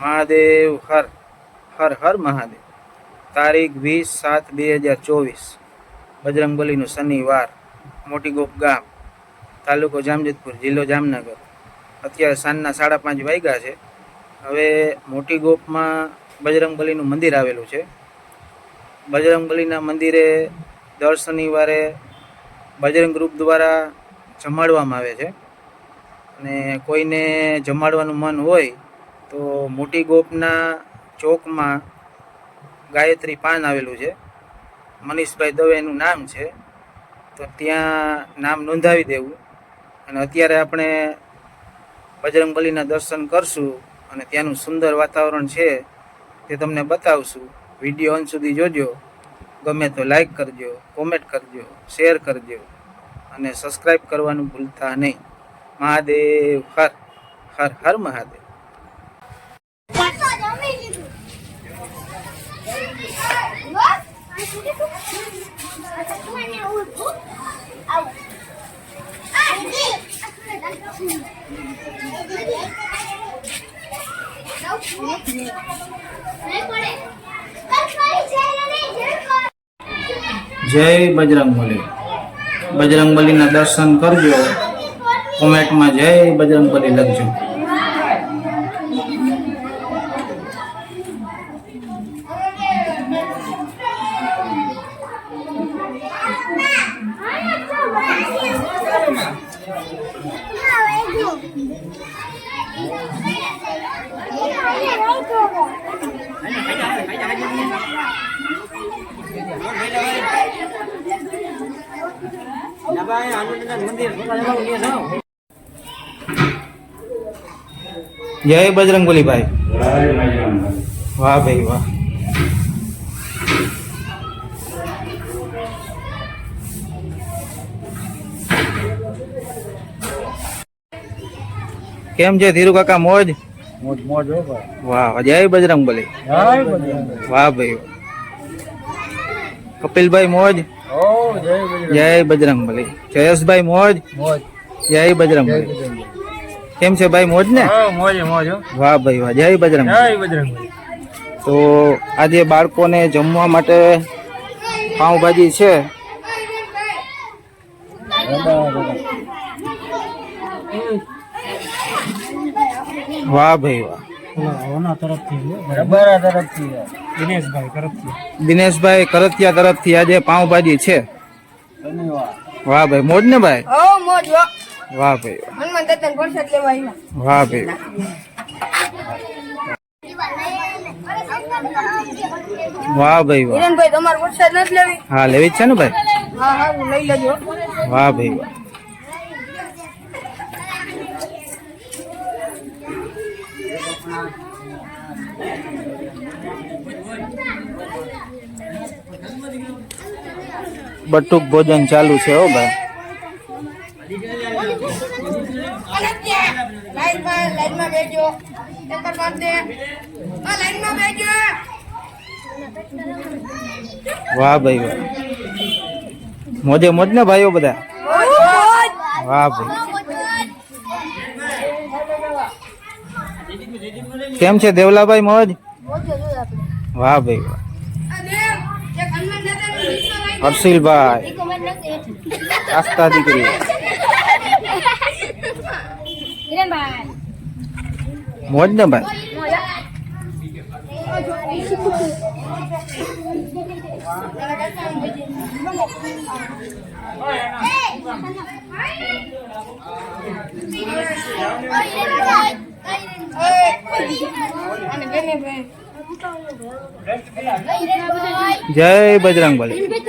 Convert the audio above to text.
મહાદેવ, હર હર હર મહાદેવ. તારીખ વીસ સાત બે હજાર ચોવીસ, બજરંગબલીનું શનિવાર મોટી ગોપ ગામ, તાલુકો જામજતપુર, જિલ્લો જામનગર. અત્યારે સાંજના સાડા પાંચ વાગ્યા છે. હવે મોટી ગોપમાં બજરંગબલીનું મંદિર આવેલું છે. બજરંગબલીના મંદિરે દર શનિવારે બજરંગ ગ્રુપ દ્વારા જમાડવામાં આવે છે. અને કોઈને જમાડવાનું મન હોય તો મોટી ગોપના ચોકમાં ગાયત્રી પાન આવેલું છે. મનીષભાઈ દવેનું નામ છે. તો ત્યાં નામ નોંધાવી દેવું. અને અત્યારે આપણે બજરંગબલીના દર્શન કરશું અને ત્યાંનું સુંદર વાતાવરણ છે તે તમને બતાવશું. વીડિયો અંત સુધી જોજો. ગમે તો લાઈક કરજો કોમેન્ટ કરજો શેર કરજો અને સબસ્ક્રાઈબ કરવાનું ભૂલતા નહીં. મહાદેવ, હર હર હર મહાદેવ. જય બજરંગબલી બજરંગબલીના દર્શન કરજો. કોમેન્ટમાં જય બજરંગબલી લખજો. જય બજરંગબલી ભાઈ. વાહ ભાઈ વાહ. કેમ છે ધીરુ કાકા મોજ? વાહ જય બજરંગ બલી? વાહ ભાઈ. કપિલભાઈ મોજ? જય બજરંગ બલી. જયેશભાઈ મોજ? મોજ. જય બજરંગ બલી. કેમ છે ભાઈ મોજ ને? વાહ ભાઈ વાહ જય બજરંગ જય બજરંગ તો આજે બાળકોને જમવા માટે પાઉંભાજી છે. વાહ ભાઈ વાહ. ઓના તરફથી રબારા તરફથી દિનેશભાઈ કરતિયા તરફથી આજે પાઉંભાજી છે. વાહ. ભાઈ મોજ ને ભાઈ? ઓ મોજ હો. વાહ ભાઈ વાહ. હનુમાન દાદાને પ્રસાદ લેવા આવ્યા. વાહ ભાઈ વાહ. વાહ ભાઈ વાહ. હિરેનભાઈ તમારે પ્રસાદ નથી લેવી? હા લેવી જ છે ને ભાઈ? હા હા હું લઈ લેજો. વાહ ભાઈ વાહ. બટુક ભોજન ચાલુ છે હો ભાઈ. વાહ ભાઈ વાહ. મોજે મોજ ને ભાઈઓ બધા? વાહ ભાઈ. કેમ છે દેવલાભાઈ મોજ? વાહ ભાઈ વાહ. ગીત તો લાઈ હર્ષિલભાઈ આસ્થા દીકરી હિરેનભાઈ મોજ ને ભાઈ અને બેને ભાઈ જય બજરંગ બલી તમારે